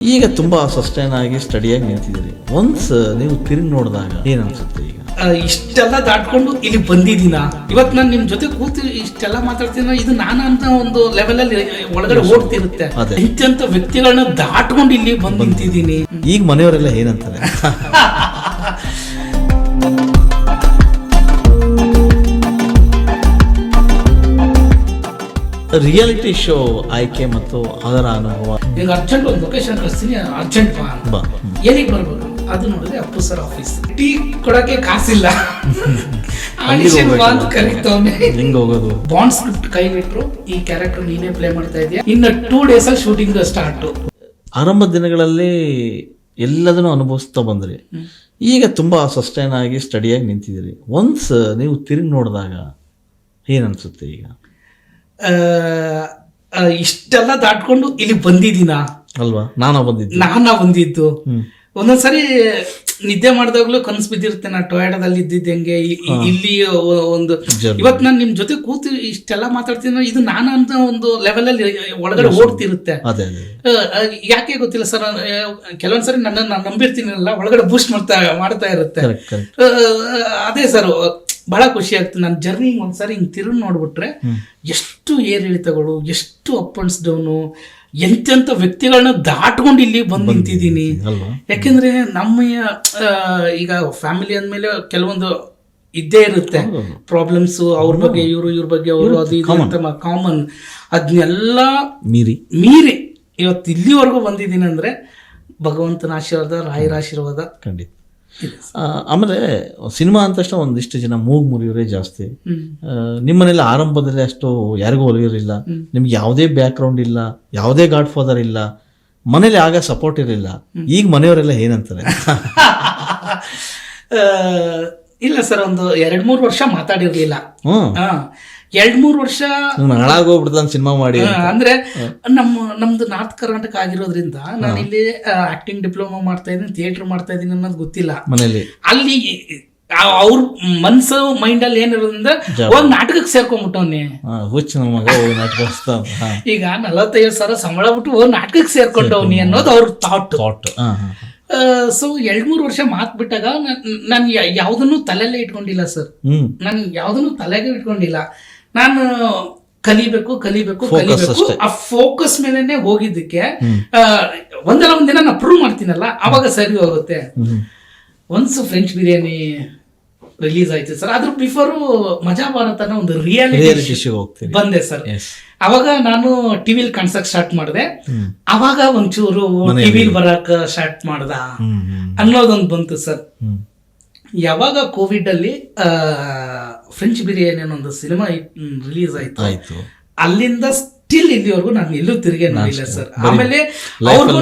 ಈಗ ತುಂಬಾ ಸಸ್ಟೈನ್ ಆಗಿ ಸ್ಟಡಿಯಾಗಿ ನಿಂತಿದ್ದೀರಿ. ಒನ್ಸ್ ನೀವು ತಿರುಗಿ ನೋಡಿದಾಗ ಏನ್ ಅನ್ಸುತ್ತೆ ಈಗ ಇಷ್ಟೆಲ್ಲ ದಾಟ್ಕೊಂಡು ಇಲ್ಲಿ ಬಂದಿದ್ದೀನ? ಇವತ್ತು ನಾನು ನಿಮ್ ಜೊತೆ ಕೂತು ಇಷ್ಟೆಲ್ಲ ಮಾತಾಡ್ತೀನ ಇದು ನಾನು ಅಂತ ಒಂದು ಲೆವೆಲ್ ಅಲ್ಲಿ ಒಳಗಡೆ ಓಡ್ತಿರುತ್ತೆ ಇಂತ ಇಂಥ ವ್ಯಕ್ತಿಗಳನ್ನ ದಾಟ್ಕೊಂಡು ಇಲ್ಲಿ ಬಂದು ನಿಂತಿದ್ದೀನಿ. ಈಗ ಮನೆಯವರೆಲ್ಲ ಏನಂತಾರೆ? ರಿಯಾಲಿಟಿ ಶೋ ಆಯ್ಕೆ ಮತ್ತು ಅದರ ಅನುಭವ. ಈಗ ಅರ್ಜೆಂಟ್ ಒಂದು ಲೊಕೇಶನ್ ಕಳಿಸ್ತೀನಿ ಅರ್ಜೆಂಟ್ ಬಾ ಅಂತ. ಏನಿಗೆ ಬರ್ಬೇಕು ಅದು ನೋಡಿದ್ರೆ ಅಪ್ಪು ಸರ್ ಆಫೀಸ್ ಟೀ ಕೊಡಕ್ಕೆ ಕಾಸಿಲ್ಲ. ಬಾಂಡ್ ಸ್ಕ್ರಿಪ್ಟ್ ಕೈಲಿಟ್ರು ಈ ಕ್ಯಾರೆಕ್ಟರ್ ನೀನೇ ಪ್ಲೇ ಮಾಡ್ತಾ ಇದೀಯ? ಇನ್ನು ಟೂ ಡೇಸ್ ಅಲ್ಲಿ ಶೂಟಿಂಗ್ ಸ್ಟಾರ್ಟ್ ಆರಂಭ ದಿನಗಳಲ್ಲಿ ಎಲ್ಲದನ್ನು ಅನುಭವಿಸ್ತಾ ಬಂದ್ರಿ. ಈಗ ತುಂಬಾ ಸಸ್ಟೈನ್ ಆಗಿ ಸ್ಟಡಿಯಾಗಿ ನಿಂತಿದ್ದೀರಿ. ಒನ್ಸ್ ನೀವು ತಿರುಗಿ ನೋಡಿದಾಗ ಏನನ್ಸುತ್ತೆ ಅನ್ಸುತ್ತೆ ಈಗ? ಇಷ್ಟೆಲ್ಲ ದಾಟ್ಕೊಂಡು ಇಲ್ಲಿ ಬಂದಿದ್ದೀನ? ಅಲ್ವಾ? ನಾನ ಬಂದಿದ್ದು. ನಾನ ಬಂದಿದ್ದು. ಒಂದೊಂದ್ಸರಿ ನಿದ್ದೆ ಮಾಡಿದಾಗ್ಲೂ ಕನ್ಸ್ ಬಿದ್ದಿರುತ್ತೆ. ನಾ ಟೊಯಾಟೋದಲ್ಲಿ ಇದ್ದಿದ್ದು ಹೆಂಗೆ? ಇಲ್ಲಿ ಒಂದು ಇವತ್ ಇವತ್ತು ನಾನು ನಿಮ್ ಜೊತೆ ಕೂತು ಇಷ್ಟೆಲ್ಲ ಮಾತಾಡ್ತೀನಿ ಇದು ನಾನು ಅಂತ ಒಂದು ಲೆವೆಲ್ ಅಲ್ಲಿ ಒಳಗಡೆ ಓಡ್ತಿರುತ್ತೆ. ಯಾಕೆ ಗೊತ್ತಿಲ್ಲ ಸರ್ ಕೆಲವೊಂದ್ಸರಿ ನನ್ನ ನಾನು ನಂಬಿರ್ತೀನಲ್ಲ ಒಳಗಡೆ ಬೂಸ್ಟ್ ಮಾಡ್ತಾ ಮಾಡ್ತಾ ಇರುತ್ತೆ. ಅದೇ ಸರ್ ಬಹಳ ಖುಷಿ ಆಗ್ತದೆ. ನನ್ನ ಜರ್ನಿ ಒಂದ್ಸಾರಿ ಹಿಂಗೆ ತಿರುಗಿ ನೋಡ್ಬಿಟ್ರೆ ಎಷ್ಟು ಏರಿಳಿತಗಳು ಎಷ್ಟು ಅಪ್ ಅಂಡ್ಸ್ ಡೌನು ಎಂತೆಂಥ ವ್ಯಕ್ತಿಗಳನ್ನ ದಾಟ್ಕೊಂಡು ಇಲ್ಲಿ ಬಂದು ನಿಂತಿದ್ದೀನಿ. ಯಾಕೆಂದ್ರೆ ನಮ್ಮ ಈಗ ಫ್ಯಾಮಿಲಿ ಅಂದಮೇಲೆ ಕೆಲವೊಂದು ಇದ್ದೇ ಇರುತ್ತೆ. ಪ್ರಾಬ್ಲಮ್ಸ್ ಅವ್ರ ಬಗ್ಗೆ ಇವರು ಇವ್ರ ಬಗ್ಗೆ ಅವರು ಅದು ಇದು ಅಂತ ಕಾಮನ್ ಅದನ್ನೆಲ್ಲ ಮೀರಿ. ಮೀರಿ ಇವತ್ತು ಇಲ್ಲಿವರೆಗೂ ಬಂದಿದ್ದೀನಿ ಅಂದ್ರೆ ಭಗವಂತನ ಆಶೀರ್ವಾದ ರಾಯರ ಆಶೀರ್ವಾದ. ಖಂಡಿತ. ಆಮೇಲೆ ಸಿನಿಮಾ ಅಂದ ತಕ್ಷಣ ಒಂದಿಷ್ಟು ಜನ ಮೂಗ್ ಮುರಿಯೋರೇ ಜಾಸ್ತಿ. ನಿಮ್ಮನೆಲ್ಲ ಆರಂಭದಲ್ಲಿ ಅಷ್ಟು ಯಾರಿಗೂ ಒಲಿಯೋರಿಲ್ಲ. ನಿಮ್ಗೆ ಯಾವುದೇ ಬ್ಯಾಕ್ ಗ್ರೌಂಡ್ ಇಲ್ಲ ಯಾವುದೇ ಗಾಡ್ ಫಾದರ್ ಇಲ್ಲ ಮನೇಲಿ ಆಗ ಸಪೋರ್ಟ್ ಇರಲಿಲ್ಲ. ಈಗ ಮನೆಯವರೆಲ್ಲ ಏನಂತಾರೆ? ಇಲ್ಲ ಸರ್ ಒಂದು ಎರಡ್ ಮೂರು ವರ್ಷ ಮಾತಾಡಿರಲಿಲ್ಲ. ಎರಡ್ ಮೂರು ವರ್ಷ ಹಾಳಾಗೋಗ್ಬಿಡ್ತಾನ ಸಿನಿಮಾ ಮಾಡಿ ಅಂದ್ರೆ ನಮ್ಮ ನಮ್ದು ನಾರ್ತ್ ಕರ್ನಾಟಕ ಆಗಿರೋದ್ರಿಂದ ನಾನು ಇಲ್ಲಿ ಆಕ್ಟಿಂಗ್ ಡಿಪ್ಲೊಮಾ ಮಾಡ್ತಾ ಇದ್ದೀನಿ ಥಿಯೇಟರ್ ಮಾಡ್ತಾ ಇದ್ದೀನಿ ಅನ್ನೋದು ಗೊತ್ತಿಲ್ಲ. ಮನೇಲಿ. ಅಲ್ಲಿ ಅವ್ರ ಮನ್ಸು ಮೈಂಡ್ ಅಲ್ಲಿ ಏನಿರೋದ್ರಿಂದ ಒಂದ್ ನಾಟಕಕ್ಕೆ ಸೇರ್ಕೊಂಡ್ಬಿಟ್ಟವನೇ ಹುಚ್ಚ ಹುಚ್ಚು ಮಗ ನಾಟಕ ಈಗ ನಲವತ್ತೈದು ಸಾವಿರ ಸಂಬಳ ಬಿಟ್ಟು ಒಂದ್ ನಾಟಕಕ್ಕೆ ಸೇರ್ಕೊಂಡವ್ನಿ ಅನ್ನೋದು ಅವ್ರ ಥಾಟ್ ಥಾಟ್ ಸೊ ಎರಡ್ ಮೂರು ವರ್ಷ ಮಾತ್ ಬಿಟ್ಟಾಗ ನಾನು ಯಾವ್ದನ್ನು ತಲೆಯಲ್ಲೇ ಇಟ್ಕೊಂಡಿಲ್ಲ ಸರ್. ನಾನು ಯಾವ್ದನ್ನು ತಲೆಗೆ ಇಟ್ಕೊಂಡಿಲ್ಲ. ನಾನು ಕಲಿಬೇಕು ಕಲಿಬೇಕು ಕಲಿಬೇಕು. ಆ ಫೋಕಸ್ ಮೇಲೆನೆ ಹೋಗಿದ್ದಕ್ಕೆ ಒಂದಲ್ಲ ಒಂದಿನ ನಾನು ಪ್ರೂವ್ ಮಾಡ್ತೀನಲ್ಲ ಅವಾಗ ಸರಿ ಹೋಗುತ್ತೆ. ಒನ್ಸ್ ಫ್ರೆಂಚ್ ಬಿರಿಯಾನಿ ರಿಲೀಸ್ ಆಯ್ತು ಸರ್ ಅದ್ರ ಬಿಫೋರು ಮಜಾ ಭಾರತ ಒಂದು ರಿಯಾಲಿಟಿ ಬಂದೆ ಸರ್ ಅವಾಗ ನಾನು ಟಿವಿಲ್ ಕಾಣಿಸಕ್ ಸ್ಟಾರ್ಟ್ ಮಾಡಿದೆ. ಅವಾಗ ಒಂಚೂರು ಟಿವಿ ಟಿವಿಲ್ ಬರಕ್ ಸ್ಟಾರ್ಟ್ ಮಾಡ್ದ. ಅನ್ನೋದೊಂದು ಬಂತು ಸರ್ ಯಾವಾಗ ಕೋವಿಡ್ ಅಲ್ಲಿ ಆ, ಫ್ರೆಂಚ್ ಬಿರಿಯಾನಿ ಅನ್ನೋ ಒಂದು ಸಿನಿಮಾ ರಿಲೀಸ್ ಆಯ್ತು. ಆಯ್ತು. ಅಲ್ಲಿಂದ ಸ್ಟಿಲ್ ಇಲ್ಲಿವರೆಗೂ ನಾನು ಎಲ್ಲೂ ತಿರುಗಿ ನೋಡಿಲ್ಲ ಸರ್. ಆಮೇಲೆ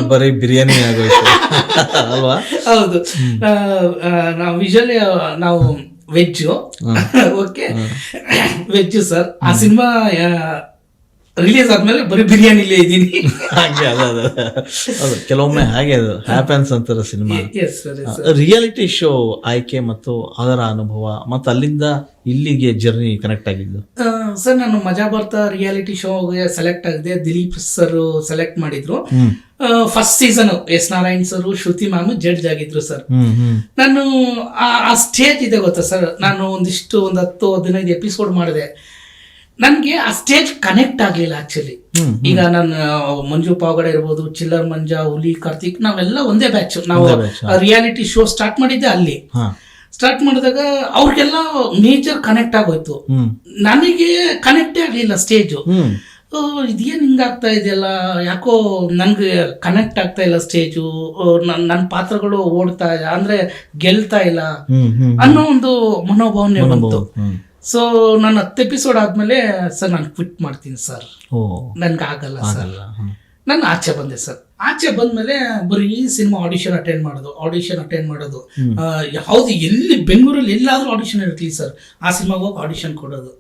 ಬರೀ ಬಿರಿಯಾನಿ ಹೌದು. ನಾವು ವಿಜುವಲಿ ನಾವು ವೆಜ್ ಓಕೆ ವೆಜ್ ಸರ್ ಆ ಸಿನಿಮಾ ರಿಲೀಸ್ ಆದ್ಮೇಲೆ ಬರೀ ಬಿರಿಯಾನಿಲೇ ಇದ್ದೀನಿ. ಹಾಗೆ ಅದ ಅದ ಕೆಲವೊಮ್ಮೆ ಹಾಗೆ ಅದು ಹ್ಯಾಪನ್ಸ್ ಅಂತಾರೆ ಸಿನಿಮಾ. ರಿಯಾಲಿಟಿ ಶೋ ಆಯ್ಕೆ ಮತ್ತು ಅದರ ಅನುಭವ ಮತ್ತು ಅಲ್ಲಿಂದ ಇಲ್ಲಿಗೆ ಜರ್ನಿ ಕನೆಕ್ಟ್ ಆಗಿದ್ದು. ಸರ್ ನಾನು ಮಜಾ ಬರ್ತಾ ರಿಯಾಲಿಟಿ ಶೋಗೆ ಸೆಲೆಕ್ಟ್ ಆಗಿದೆ ದಿಲೀಪ್ ಸರ್ ಸೆಲೆಕ್ಟ್ ಮಾಡಿದ್ರು. First season S Narayan sir Shruti ma'am judge ಆಗಿದ್ರು ಸರ್ ನಾನು ಆ- ಆ ಸ್ಟೇಜ್ ಇದೆ ಗೊತ್ತಾ ಸರ್ ನಾನು ಒಂದಿಷ್ಟು ಒಂದು ಹತ್ತು ಹದಿನೈದು ಎಪಿಸೋಡ್ ಮಾಡಿದೆ. ನನಗೆ ಆ ಸ್ಟೇಜ್ ಕನೆಕ್ಟ್ ಆಗಲಿಲ್ಲ ಆಕ್ಚುಲಿ ಈಗ ನನ್ನ ಮಂಜು ಪಾವಗಡೆ ಇರ್ಬೋದು ಚಿಲ್ಲರ್ ಮಂಜಾ ಹುಲಿ ಕಾರ್ತಿಕ್ ನಾವೆಲ್ಲ ಒಂದೇ ಬ್ಯಾಚ್ ನಾವು ರಿಯಾಲಿಟಿ ಶೋ ಸ್ಟಾರ್ಟ್ ಮಾಡಿದ್ದೆ ಅಲ್ಲಿ. ಸ್ಟಾರ್ಟ್ ಮಾಡಿದಾಗ ಅವ್ರಿಗೆಲ್ಲ ಮೇಜರ್ ಕನೆಕ್ಟ್ ಆಗೋಯ್ತು. ನನಗೆ ಕನೆಕ್ಟೇ ಆಗಲಿಲ್ಲ ಸ್ಟೇಜ್ ಇದೇನು ಹಿಂಗಾಗ್ತಾ ಇದೆಯಲ್ಲ? ಯಾಕೋ ನನ್ಗೆ ಕನೆಕ್ಟ್ ಆಗ್ತಾ ಇಲ್ಲ ಸ್ಟೇಜು ನನ್ನ ಪಾತ್ರಗಳು ಓಡ್ತಾ ಇಲ್ಲ ಅಂದ್ರೆ ಗೆಲ್ತಾ ಇಲ್ಲ ಅನ್ನೋ ಒಂದು ಮನೋಭಾವನೆ ಬಂತು. ಸೊ ನಾನು ಹತ್ತು ಎಪಿಸೋಡ್ ಆದಮೇಲೆ ಸರ್ ನಾನು ಕ್ವಿಟ್ ಮಾಡ್ತೀನಿ ಸರ್. ನನ್ಗೆ ಆಗಲ್ಲ ಸರ್. ನಾನು ಆಚೆ ಬಂದೆ ಸರ್. ಆಚೆ ಬಂದ್ಮೇಲೆ ಬರೀ ಸಿನಿಮಾ ಆಡಿಷನ್ ಅಟೆಂಡ್ ಮಾಡೋದು ಆಡಿಷನ್ ಅಟೆಂಡ್ ಮಾಡೋದು. ಹೌದು ಯಾವ್ದು ಎಲ್ಲಿ ಬೆಂಗಳೂರಲ್ಲಿ ಎಲ್ಲಾದ್ರೂ ಆಡಿಷನ್ ಇರ್ತೀವಿ ಸರ್ ಆ ಸಿನಿಮಾಗೆ ಹೋಗಿ ಆಡಿಷನ್ ಕೊಡೋದು.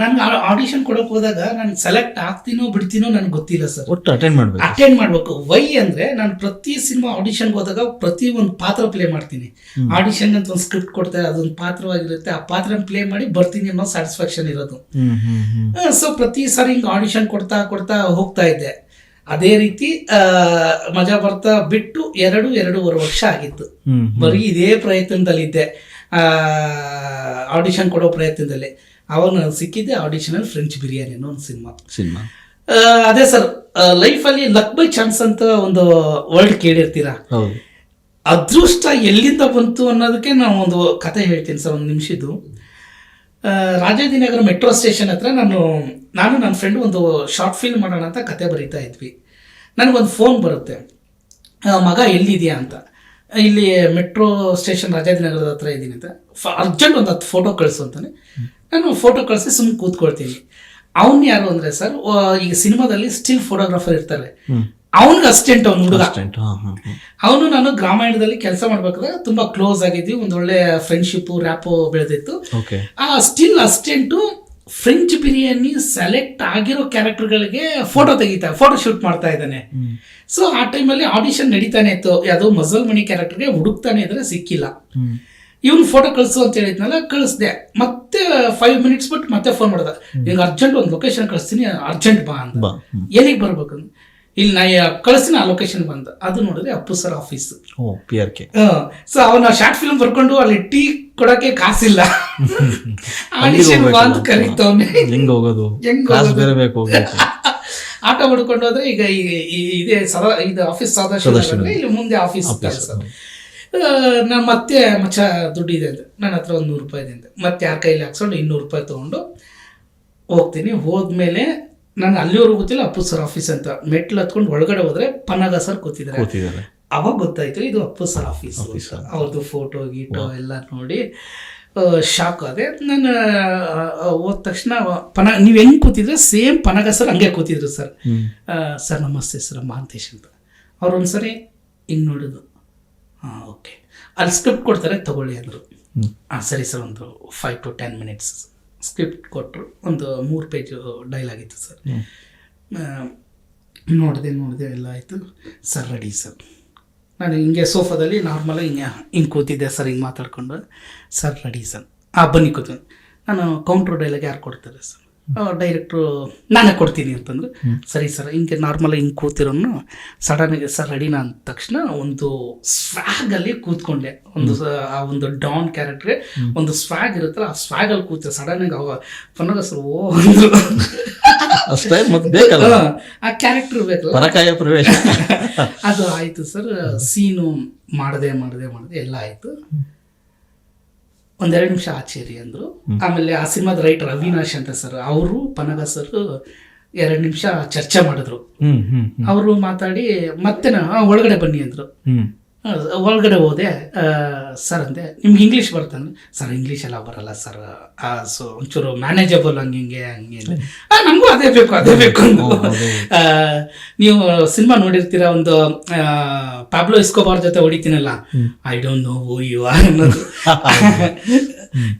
ನನ್ಗೆ ಆಡಿಷನ್ ಕೊಡಕ್ ಹೋದಾಗ ನಾನು ಸೆಲೆಕ್ಟ್ ಆಗ್ತೀನೋ ಬಿಡ್ತೀನೋ ನನ್ಗೆ ಗೊತ್ತಿಲ್ಲ ಸರ್ ಒಟ್ಟು ಅಟೆಂಡ್ ಮಾಡ್ಬೇಕು. ಅಟೆಂಡ್ ಮಾಡ್ಬೇಕು. ವೈ ಅಂದ್ರೆ ನಾನು ಪ್ರತಿ ಸಿನಿಮಾ ಆಡಿಷನ್ಗೆ ಹೋದಾಗ ಪ್ರತಿ ಒಂದು ಪಾತ್ರ ಪ್ಲೇ ಮಾಡ್ತೀನಿ. ಆಡಿಷನ್ ಅಂತ ಒಂದು ಸ್ಕ್ರಿಪ್ಟ್ ಕೊಡ್ತಾರೆ ಅದೊಂದು ಪಾತ್ರವಾಗಿರುತ್ತೆ. ಆ ಪಾತ್ರ ಪ್ಲೇ ಮಾಡಿ ಬರ್ತೀನಿ ಅನ್ನೋ ಸ್ಯಾಟಿಸ್ಫ್ಯಾಕ್ಷನ್ ಇರೋದು. ಸೊ ಪ್ರತಿ ಸಾರಿ ಹಿಂಗೆ ಆಡಿಷನ್ ಕೊಡ್ತಾ ಕೊಡ್ತಾ ಹೋಗ್ತಾ ಇದ್ದೆ. ಅದೇ ರೀತಿ ಮಜಾ ಬರ್ತಾ ಬಿಟ್ಟು ಎರಡು ಎರಡೂವರೆ ವರ್ಷ ಆಗಿತ್ತು. ಬರೀ ಇದೇ ಪ್ರಯತ್ನದಲ್ಲಿದ್ದೆ. ಆಡಿಷನ್ ಕೊಡೋ ಪ್ರಯತ್ನದಲ್ಲಿ. ಅವಾಗ ನನಗೆ ಸಿಕ್ಕಿದ್ದೆ ಆಡಿಷನ್ ಅಲ್ಲಿ ಫ್ರೆಂಚ್ ಬಿರಿಯಾನಿ ಅನ್ನೋ ಒಂದು ಸಿನಿಮಾ. ಸಿನಿಮಾ. ಅದೇ ಸರ್ ಲೈಫಲ್ಲಿ ಲಕ್ ಬೈ ಚಾನ್ಸ್ ಅಂತ ಒಂದು ವರ್ಲ್ಡ್ ಕೇಳಿರ್ತೀರಾ? ಅದೃಷ್ಟ ಎಲ್ಲಿಂದ ಬಂತು ಅನ್ನೋದಕ್ಕೆ ನಾನು ಒಂದು ಕತೆ ಹೇಳ್ತೀನಿ ಸರ್ ಒಂದು ನಿಮಿಷದ್ದು. ರಾಜಾಜಿನಗರ ಮೆಟ್ರೋ ಸ್ಟೇಷನ್ ಹತ್ರ ನಾನು ನಾನು ನನ್ನ ಫ್ರೆಂಡ್ ಒಂದು ಶಾರ್ಟ್ ಫಿಲ್ಮ್ ಮಾಡೋಣ ಅಂತ ಕತೆ ಬರೀತಾ ಇದ್ವಿ. ನನಗೊಂದು ಫೋನ್ ಬರುತ್ತೆ. ಮಗ ಎಲ್ಲಿದೆಯಾ ಅಂತ. ಇಲ್ಲಿ ಮೆಟ್ರೋ ಸ್ಟೇಷನ್ ರಾಜಾಜಿನಗರದ ಹತ್ರ ಇದ್ದೀನಿ ಅಂತ. ಅರ್ಜೆಂಟ್ ಒಂದು ಹತ್ತು ಫೋಟೋ ಕಳಿಸು ಅಂತಾನೆ. ನಾನು ಫೋಟೋ ಕಳಿಸಿ ಸುಮ್ಮನೆ ಕೂತ್ಕೊಳ್ತೀನಿ. ಅವನು ಯಾರು ಅಂದರೆ ಸರ್ ಈಗ ಸಿನಿಮಾದಲ್ಲಿ ಸ್ಟಿಲ್ ಫೋಟೋಗ್ರಾಫರ್ ಇರ್ತಾರೆ. ಅವನಿಗೆ ಅಸಿಸ್ಟೆಂಟ್ ಅವ್ನು ಹುಡುಗ. ಅಸ್ಟೆಂಟ್. ಅವನು ನಾನು ಗ್ರಾಮಾಯಣದಲ್ಲಿ ಕೆಲಸ ಮಾಡ್ಬೇಕಾದ್ರೆ ತುಂಬಾ ಕ್ಲೋಸ್ ಆಗಿದ್ವಿ ಒಂದೊಳ್ಳೆ ಫ್ರೆಂಡ್ಶಿಪ್ ರ್ಯಾಪು ಬೆಳೆದಿತ್ತು. ಆ still assistant French biryani select ಆಗಿರೋ ಕ್ಯಾರೆಕ್ಟರ್ಗಳಿಗೆ ಫೋಟೋ ತೆಗಿತಾ ಫೋಟೋ ಶೂಟ್ ಮಾಡ್ತಾ ಇದ್ದಾನೆ. ಸೊ ಆ ಟೈಮಲ್ಲಿ ಆಡಿಷನ್ ನಡೀತಾನೆ ಇತ್ತು. ಯಾವುದೋ ಮಜಲ್ ಮಣಿ ಕ್ಯಾರೆಕ್ಟರ್ಗೆ ಹುಡುಕ್ತಾನೆ ಇದ್ರೆ ಸಿಕ್ಕಿಲ್ಲ. ಇವ್ನು ಫೋಟೋ ಕಳಿಸು ಅಂತ ಹೇಳಿದ್ನಲ್ಲ ಕಳಿಸ್ದೆ. ಮತ್ತೆ ಫೈವ್ ಮಿನಿಟ್ಸ್ ಬಿಟ್ಟು ಮತ್ತೆ ಫೋನ್ ಮಾಡ್ದ. ಈಗ ಅರ್ಜೆಂಟ್ ಒಂದು ಲೊಕೇಶನ್ ಕಳಿಸ್ತೀನಿ ಅರ್ಜೆಂಟ್ ಬಾ ಅಂತ. ಎಲ್ಲಿಗೆ ಬರ್ಬೇಕು ಇಲ್ಲಿ ನಾ ಕಳಿಸಿನ ಲೊಕೇಶನ್ ಬಂದ. ಅದು ನೋಡಿದ್ರೆ Appu sir office O P R K so ಅವನ ಶಾರ್ಟ್ ಫಿಲ್ಮ್ ಬರ್ಕೊಂಡು ಅಲ್ಲಿ ಟೀ ಕೊಡಕ್ಕೆ ಕಾಸಿಲ್ಲ. ಆಡಿಷನ್. ಬಂದು ಕರೀತವನೆ ಹೆಂಗ್ ಹೋಗೋದು? ಬೇರೆ ಬೇಕು ಆಟೋ ಹೊಡ್ಕೊಂಡು ಹೋದ್ರೆ ಈಗ ಇದೇ ಸದಾ ಇದು ಆಫೀಸ್ ಸದಾಶಿವ. ಇಲ್ಲಿ ಮುಂದೆ ಆಫೀಸ್ ನಾನು ಮತ್ತೆ ಮಚ್ಚ ದುಡ್ಡಿದೆ ಅಂತ. ನನ್ನ ಹತ್ರ ಒಂದು ನೂರು ರೂಪಾಯಿ ಇದೆ ಅಂತ. ಮತ್ತೆ ಯಾರ ಕೈಲಿ ಹಾಕ್ಸ್ಕೊಂಡು ಇನ್ನೂರು ರೂಪಾಯಿ ತೊಗೊಂಡು ಹೋಗ್ತೀನಿ. ಹೋದ್ಮೇಲೆ ನಾನು ಅಲ್ಲಿವರೆಗೂ ಗೊತ್ತಿಲ್ಲ ಅಪ್ಪು ಸರ್ ಆಫೀಸ್ ಅಂತ. ಮೆಟ್ಲು ಹತ್ಕೊಂಡು ಒಳಗಡೆ ಹೋದ್ರೆ ಪನ್ನಗ ಸರ್ ಕೂತಿದ್ದಾರೆ. ಅವಾಗ ಗೊತ್ತಾಯ್ತು ಇದು ಅಪ್ಪು ಸರ್ ಆಫೀಸ್. ಅವ್ರದ್ದು ಫೋಟೋ ಗೀಟೋ ಎಲ್ಲ ನೋಡಿ ಶಾಕ್ ಆದೆ. ನಾನು ಹೋದ ತಕ್ಷಣ ಪನ ನೀವು ಹೆಂಗೆ ಕೂತಿದ್ರೆ? ಸೇಮ್ ಪನಗ ಸರ್ ಹಂಗೆ ಕೂತಿದ್ರು ಸರ್ ಸರ್ ನಮಸ್ತೆ ಸರ್ ಮಹಾಂತೇಶ್ ಅಂತ. ಅವ್ರು ಒಂದ್ಸರಿ ಹಿಂಗೆ ನೋಡಿದ್ರು. ಹಾಂ ಓಕೆ ಅಲ್ಲಿ ಸ್ಕ್ರಿಪ್ಟ್ ಕೊಡ್ತಾರೆ ತಗೊಳ್ಳಿ ಅಂದರು. ಹಾಂ ಸರಿ ಸರ್ ಒಂದು five to ten minutes script ಕೊಟ್ಟರು ಒಂದು ಮೂರು ಪೇಜು ಡೈಲಾಗ್ ಇತ್ತು ಸರ್. ನೋಡಿದೆ ನೋಡಿದೆ ಎಲ್ಲ ಆಯಿತು. Sir ready sir. ನಾನು ಹಿಂಗೆ ಸೋಫಾದಲ್ಲಿ ನಾರ್ಮಲಾಗಿ ಹಿಂಗೆ ಹಿಂಗೆ ಕೂತಿದ್ದೆ ಸರ್ ಹಿಂಗೆ ಮಾತಾಡ್ಕೊಂಡು. Sir ready sir. ಆ ಬನ್ನಿ ಕೂತು ನಾನು ಕೌಂಟ್ರ್ ಡೈಲಾಗ್ ಯಾರು ಕೊಡ್ತಾರೆ ಸರ್? ಡೈರೆಕ್ಟ್ರು ನಾನೇ ಕೊಡ್ತೀನಿ ಅಂತಂದ್ರೆ. ಸರಿ ಸರ್ ಹಿಂಗೆ ನಾರ್ಮಲ್ ಹಿಂಗೆ ಕೂತಿರೋನು ಸಡನ್ನಾಗಿ ಸರ್ ರೆಡಿನ ಅಂದ ತಕ್ಷಣ ಒಂದು ಸ್ವಾಗಲ್ಲಿ ಕೂತ್ಕೊಂಡೆ. ಒಂದು ಆ ಒಂದು ಡಾನ್ ಕ್ಯಾರೆಕ್ಟ್ರೆ ಒಂದು ಸ್ವ್ಯಾಗ್ ಇರುತ್ತಲ್ಲ ಆ ಸ್ವಾಗಲ್ಲಿ ಕೂತೆ ಸಡನ್ನಾಗಿ ಅವ ಪನ್ನಗ ಸರ್ ಓ ಅಂದ್ರು. ಅಷ್ಟೇ ಮತ್ತೆ ಬೇಕಲ್ಲ? ಆ ಕ್ಯಾರೆಕ್ಟರ್ ಬೇಕಲ್ಲ. ಪರಕಾಯ ಪ್ರವೇಶ. ಅದು ಆಯ್ತು ಸರ್ ಸೀನು ಮಾಡದೆ ಮಾಡದೆ ಮಾಡದೆ ಎಲ್ಲ ಆಯ್ತು. ಒಂದೆರಡು ನಿಮಿಷ ಆಚೇರಿ ಅಂದ್ರು. ಆಮೇಲೆ ಆ ಸಿನಿಮಾದ ರೈಟರ್ ಅವಿನಾಶ್ ಅಂತ ಸರ್ ಅವರು ಪನಗ ಸರ್ ಎರಡು ನಿಮಿಷ ಚರ್ಚೆ ಮಾಡಿದ್ರು. ಅವರು ಮಾತಾಡಿ ಮತ್ತೆ ನಾ "ಆ, ಒಳಗಡೆ ಬನ್ನಿ ಅಂದ್ರು. ಒಳಗಡೆ ಹೋದೆ ಸರ್ ಅಂದೆ ನಿಮ್ಗೆ ಇಂಗ್ಲೀಷ್ ಬರ್ತಾನೆ ಸರ್ ಇಂಗ್ಲೀಷ್ ಎಲ್ಲ ಬರಲ್ಲ ಸರ್. ಸೊ ಒಂಚೂರು ಮ್ಯಾನೇಜಬಲ್ ಹಂಗೆ ಹಿಂಗೆ ಹಂಗೆ ನಮಗೂ ಅದೇ ಬೇಕು ಅದೇ ಬೇಕು ನೀವು ಸಿನಿಮಾ ನೋಡಿರ್ತೀರ ಒಂದು ಪ್ಯಾಬ್ಲೋ ಇಸ್ಕೋಬಾರ್ ಜೊತೆ ಹೊಡಿತೀನಲ್ಲ? I don't know who you ಅನ್ನೋದು.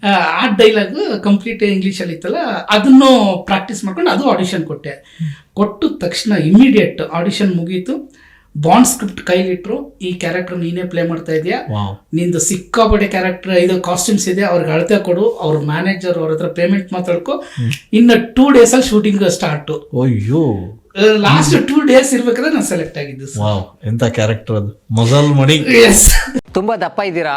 ಆ, ಆ ಡೈಲಾಗ್ ಕಂಪ್ಲೀಟ್ ಇಂಗ್ಲೀಷಲ್ಲಿ ಇತ್ತಲ್ಲ ಅದನ್ನು ಪ್ರಾಕ್ಟೀಸ್ ಮಾಡ್ಕೊಂಡು ಅದು ಆಡಿಷನ್ ಕೊಟ್ಟೆ. ಕೊಟ್ಟ ತಕ್ಷಣ ಇಮಿಡಿಯೇಟ್ ಆಡಿಷನ್ ಮುಗೀತು. ಬಾಂಡ್ ಸ್ಕ್ರಿಪ್ಟ್ ಕೈಲಿಟ್ರು ಈ ಕ್ಯಾರೆಕ್ಟರ್ ನೀನೇ ಪ್ಲೇ ಮಾಡ್ತಾ ಇದೆಯಾ? ನಿಂದು ಸಿಕ್ಕಾಪಟ್ಟೆ ಕ್ಯಾರೆಕ್ಟರ್ ಇದು ಕಾಸ್ಟ್ಯೂಮ್ಸ್ ಇದೆ ಅವ್ರಿಗೆ ಅಳತೆ ಕೊಡು ಅವ್ರ ಮ್ಯಾನೇಜರ್ ಅವ್ರ ಹತ್ರ ಪೇಮೆಂಟ್ ಮಾತಾಡ್ಕೊ. ಇನ್ನ ಟೂ ಡೇಸ್ ಅಲ್ಲಿ ಶೂಟಿಂಗ್ ಸ್ಟಾರ್ಟ್ ಅಯ್ಯೋ. ಲಾಸ್ಟ್ ಟೂ ಡೇಸ್ ಇರ್ಬೇಕಾದ್ರೆ ನಾನು ಸೆಲೆಕ್ಟ್ ಆಗಿದ್ದು. ಎಂತ ಕ್ಯಾರೆಕ್ಟರ್ ಅದು. ಮೊಸಲ್ ಮಣಿ ಎಸ್ ತುಂಬಾ ದಪ್ಪ ಇದ್ದೀರಾ?